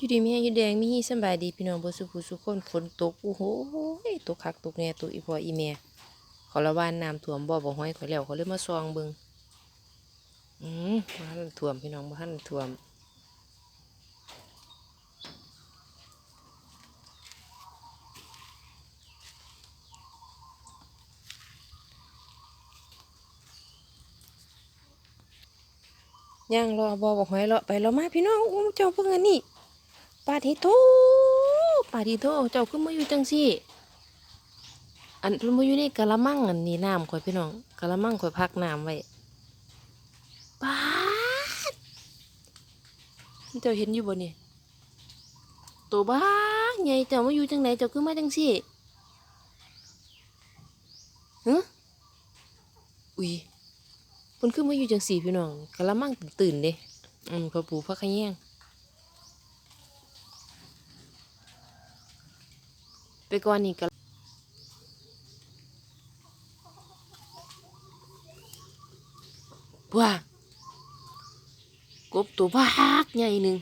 อยู่ดีมีแห้งอยู่แดงมีสบายดีพี่น้องบ่สุผู้สุคนฝนตกโอ้โหตกคักตกแน่ตกอีพออีแม่ขอละวานน้ำท่วมบ่บ่ห้อยขอแล้วเขาเลยมาซองเบิงอืมบ่ทันท่วมพี่น้องบ่ทันท่วมย่างรอบ่บ่ห้อยเลาะไปรามาพี่น้องอู้เจ้าเพิ่งอันนี้ ปาทิโตปาทิโตเจ้าขึ้นมาอยู่จังซี่อันเพิ่นมาอยู่ในกะละมังอันนี้น้ำข่อยพี่น้องกะละมังข่อยพักน้ำไว้ปาดเจ้าเห็นอยู่บ่นี่ตัวบ้าใหญ่เจ้ามาอยู่จังไหนเจ้าขึ้นมาจังซี่ฮะอุ้ยเพิ่นขึ้นมาอยู่จังสี่พี่น้องกะละมังตื่นเด้อืมเขาปลูกพักขะแยงไป ก่อนนี่ก็ว้ากบตัวบากใหญ่หนึ่ง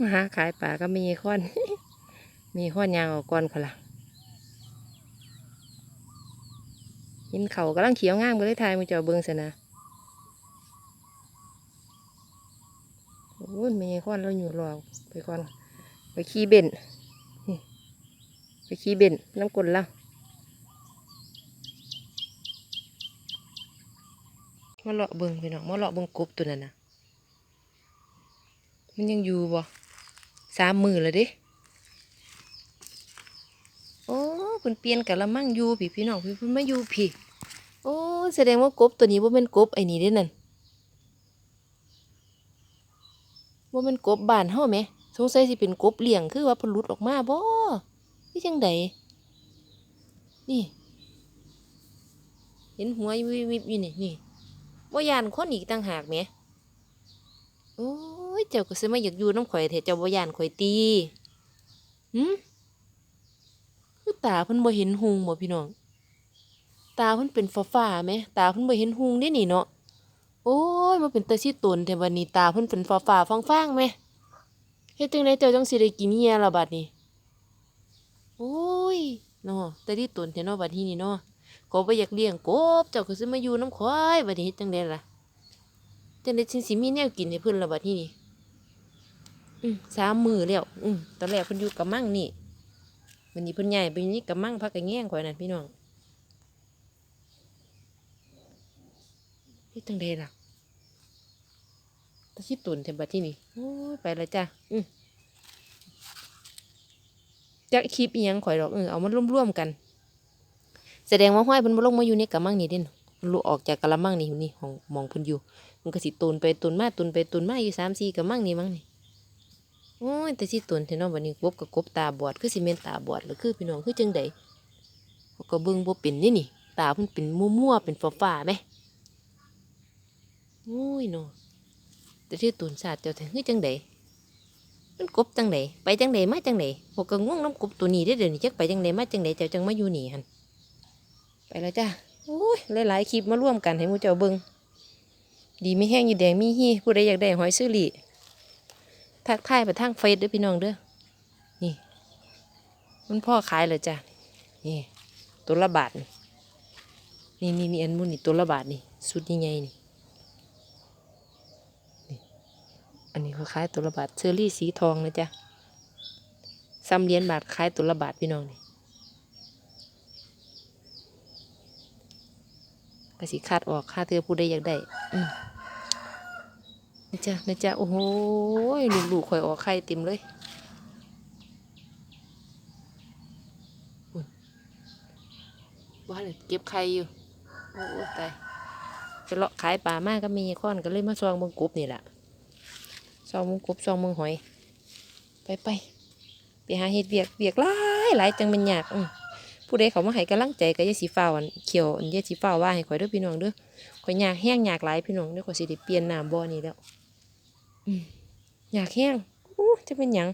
มาหาขายปลาก็มีค้อน มีค้อนยางออกก่อนเขาละเห็นเขากำลังเขียวงามก็เลยทายมือเจ้าเบิ้งซะนะโอ้ยมีค้อนเราอยู่รอไปก่อนไปขี่เบนนี่ไปขี่เบนน้ำกลนแล้วมาเลาะเบิ้งพี่น้องมาเลาะเบิ้งกบตัวนั้นนะมันยังอยู่บ่ สามมือแล้วเดิโอ้เพิ่นเปลี่ยนกะละมังอยู่พี่พี่น้องพี่เพิ่นมาอยู่พี่ โอ้แสดงว่ากบตัวนี้บ่แม่นกบไอ้นี่เด้นั่นบ่แม่นกบบานเฮาแหมสงสัยสิเป็นกบเลี้ยงคือว่าพลุดออกมาบ่คือจังใดนี่ เห็นหัววิบวิบอยู่นี่นี่บ่ายานคนอีกต่างหากแหม โอ้ยเจ้าก็สิมาอยากอยู่น้ำข่อยเถอะเจ้าบ่ย่านข่อยตีหืมคือตาเพิ่นบ่เห็นหุงบ่พี่น้อง ตาเพิ่นเป็นฟ้าๆแหมตาเพิ่นบ่เห็นหุงเด้นี่เนาะ โอ้ยมาเป็นตาสิตนแต่บัดนี้ตาเพิ่นเป็นฟ้าๆฟางๆแหมเฮ็ดจังไดเจ้าจังสิได้กินเหียละบัดนี้ โอ้ยเนาะต่ที่ตนแท้เนาะบัดนี้นี่เนาะก็บ่อยากเลี้ยงกบ เจ้าก็สิมาอยู่น้ำข่อยบัดนี้เฮ็ดจังไดล่ะ จังได้ชินสิมีแนวกินให้เพิ่นและบัดนี้นี่อืมสามมือแล้วอืมตอนแรกเพิ่นอยู่กับมั่งนี่วันนี้เพิ่นใหญ่ไปนี่กับมั่งพักกะแง่งข่อยนั่นพี่น้องนี่จังไดล่ะตะชิตุนแถมบัดที่นี่โอ้ยไปแล้วจ้ะอืมจักคลิปอีหยังข่อยดอกเออเอามาร่วมๆกัน แสดงว่าห้อยเพิ่นบ่ลงมาอยู่ในกะมั่งนี่เด่น มันลุออกจากกะละมังนี่นี่ของมองเพิ่นอยู่ มันก็สิตุนไปตุนมาตุนไปตุนมาอยู่สามสี่กับมั่งนี่มั่งนี่โอ้ยแต่สิตุนเทเนอบันนี้กบกับกบตาบอดคือสิเมนตาบอดหรือคือพี่น้องคือจังใดเขาก็เบิ่งบ่เป็นนี่นี่ ตาเพิ่นเป็นมั่วๆเป็นฟ้าๆไหมโอ้ยเนาะแต่ที่ตุนศาสตร์เจ้าแทงคือจังใดมันกบจังใดไปจังใดมาจังใดพวกก็ง่วงน้ำกบตัวนี้ได้เดี๋ยวนี้จักไปจังใดมาจังใดเจ้าจังมาอยู่นี่หันไปแล้วจ้า โอ้ยหลายๆคลิปมาร่วมกันให้มูเจ้าเบิงดีไม่แห้งอยู่แดงมีฮีผู้ใดอยากได้หอยซื้อหลีทักทายไปทางเฟซด้อพี่น้องเด้อนี่ มันพ่อขายเลยจ้ะนี่ตัวละบาทนี่นี่นี่อันมุนนี่ตัวละบาทนี่สุดใหญ่ๆนี่นี่อันนี้เขาขายตัวละบาทเชอรี่สีทองนะจ๊ะซ้ำเหรียญบาทขายตัวละบาทพี่น้องนี่ ก็สิคัดออกค่าเธอผู้ใดอยากได้มนะจ๊ะนะจ๊ะโอ้โหลูกๆข่อยออกไข่เต็มเลยบ้านเก็บไข่อยู่ โอ้ยตายไปเลาะขายป่ามากก็มีค้อนก็เลยมาซองเมืองกบนี่แหละซองเมืองกบซองเมืองหอย ไปไปไปหาเห็ดเบียกเบียกหลายหลายจังมันยากอืม ผู้ใดเขามาให้กำลังใจก็อยาสีฟ้าอันเขียวอันอยาสีฟ้าว่าให้ข่อยเด้อพี่น้องเด้อข่อยอยากแห้งอยากหลายพี่น้องเด้อข่อยสิได้เปลี่ยนน้ำบ่อนี่แล้วอยากแห้งอู้จะเป็นหยัง